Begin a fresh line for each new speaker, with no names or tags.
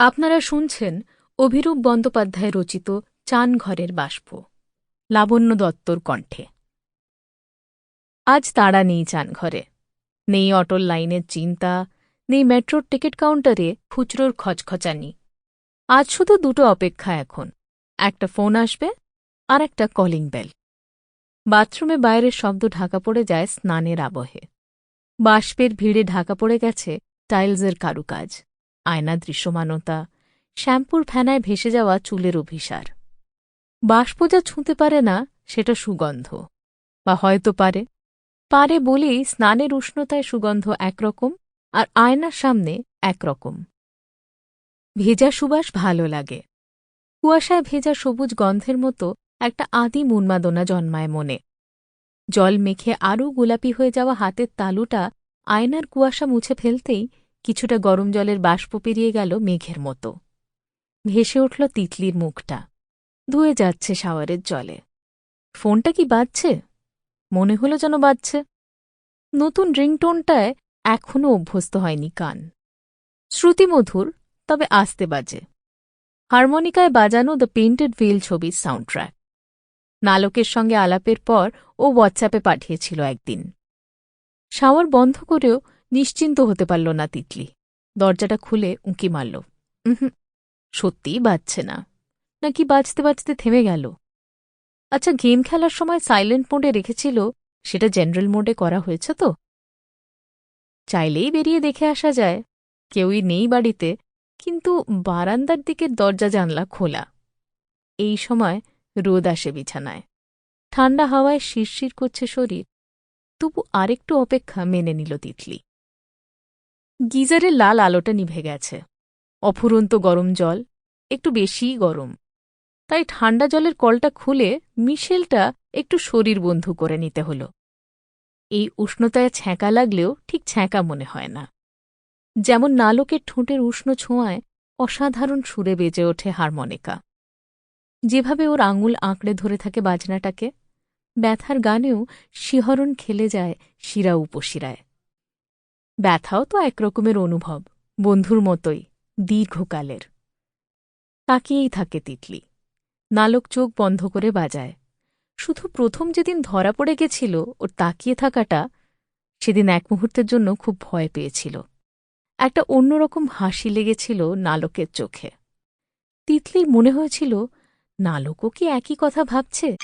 আপনারা শুনছেন অভিরূপ বন্দ্যোপাধ্যায় রচিত চান ঘরের বাষ্প, লাবণ্য দত্তর কণ্ঠে। আজ তাড়া নেই চান ঘরে নেই অটল লাইনের চিন্তা, নেই মেট্রোর টিকিট কাউন্টারে খুচরোর খচখচানি। আজ শুধু দুটো অপেক্ষা এখন, একটা ফোন আসবে আর একটা কলিং বেল। বাথরুমে বাইরের শব্দ ঢাকা পড়ে যায় স্নানের আবহে। বাষ্পের ভিড়ে ঢাকা পড়ে গেছে টাইলসের কারুকাজ। আয়না দৃশ্যমানতা, শ্যাম্পুর ফেনায় ভেসে যাওয়া চুলের অভিসার। বাষ্প যা ছুঁতে পারে না সেটা সুগন্ধ, বা হয়তো পারে। পারে বলেই স্নানের উষ্ণতায় সুগন্ধ একরকম আর আয়নার সামনে একরকম। ভেজা সুবাস ভালো লাগে। কুয়াশায় ভেজা সবুজ গন্ধের মতো একটা আদি উন্মাদনা জন্মায় মনে। জল মেখে আরও গোলাপি হয়ে যাওয়া হাতের তালুটা আয়নার কুয়াশা মুছে ফেলতেই কিছুটা গরম জলের বাষ্প পেরিয়ে গেল মেঘের মতো। ভেসে উঠল তিতলির মুখটা। ধুয়ে যাচ্ছে শাওয়ারের জলে। ফোনটা কি বাজছে? মনে হলো যেন বাজছে। নতুন রিংটোনটায় এখনও অভ্যস্ত হয়নি কান। শ্রুতিমধুর, তবে আস্তে বাজে। হারমোনিকায় বাজানো দ্য পেইন্টেড ভিল ছবির সাউন্ডট্র্যাক। নালকের সঙ্গে আলাপের পর ও হোয়াটসঅ্যাপে পাঠিয়েছিল একদিন। শাওয়ার বন্ধ করেও নিশ্চিন্ত হতে পারল না তিতলি। দরজাটা খুলে উঁকি মারল। উহুম সত্যিই বাজছে না। নাকি বাজতে বাজতে থেমে গেল? আচ্ছা গেম খেলার সময় সাইলেন্ট মোডে রেখেছিল, সেটা জেনারেল মোডে করা হয়েছে তো? চাইলেই বেরিয়ে দেখে আসা যায়। কেউই নেই বাড়িতে, কিন্তু বারান্দার দিকের দরজা জানলা খোলা। এই সময় রোদ আসে বিছানায়। ঠান্ডা হাওয়ায় শিরশির করছে শরীর। তবু আরেকটু অপেক্ষা মেনে নিল তিতলি। গিজারের লাল আলোটা নিভে গেছে। অফুরন্ত গরম জল, একটু বেশিই গরম। তাই ঠান্ডা জলের কলটা খুলে মিশেলটা একটু শরীর বন্ধু করে নিতে হল। এই উষ্ণতায় ছ্যাঁকা লাগলেও ঠিক ছ্যাঁকা মনে হয় না। যেমন নালকের ঠোঁটের উষ্ণ ছোঁয়ায় অসাধারণ সুরে বেজে ওঠে হারমোনিকা। যেভাবে ওর আঙুল আঁকড়ে ধরে থাকে বাজনাটাকে, ব্যথার গানেও শিহরণ খেলে যায় শিরা উপশিরায়। ব্যথাও তো একরকমের অনুভব, বন্ধুর মতোই, দীর্ঘকালের। তাকিয়েই থাকে তিতলি। নালক চোখ বন্ধ করে বাজায়। শুধু প্রথম যেদিন ধরা পড়ে গেছিল ওর তাকিয়ে থাকাটা, সেদিন এক মুহূর্তের জন্য খুব ভয় পেয়েছিল। একটা অন্যরকম হাসি লেগেছিল নালকের চোখে। তিতলির মনে হয়েছিল, নালকও কি একই কথা ভাবছে?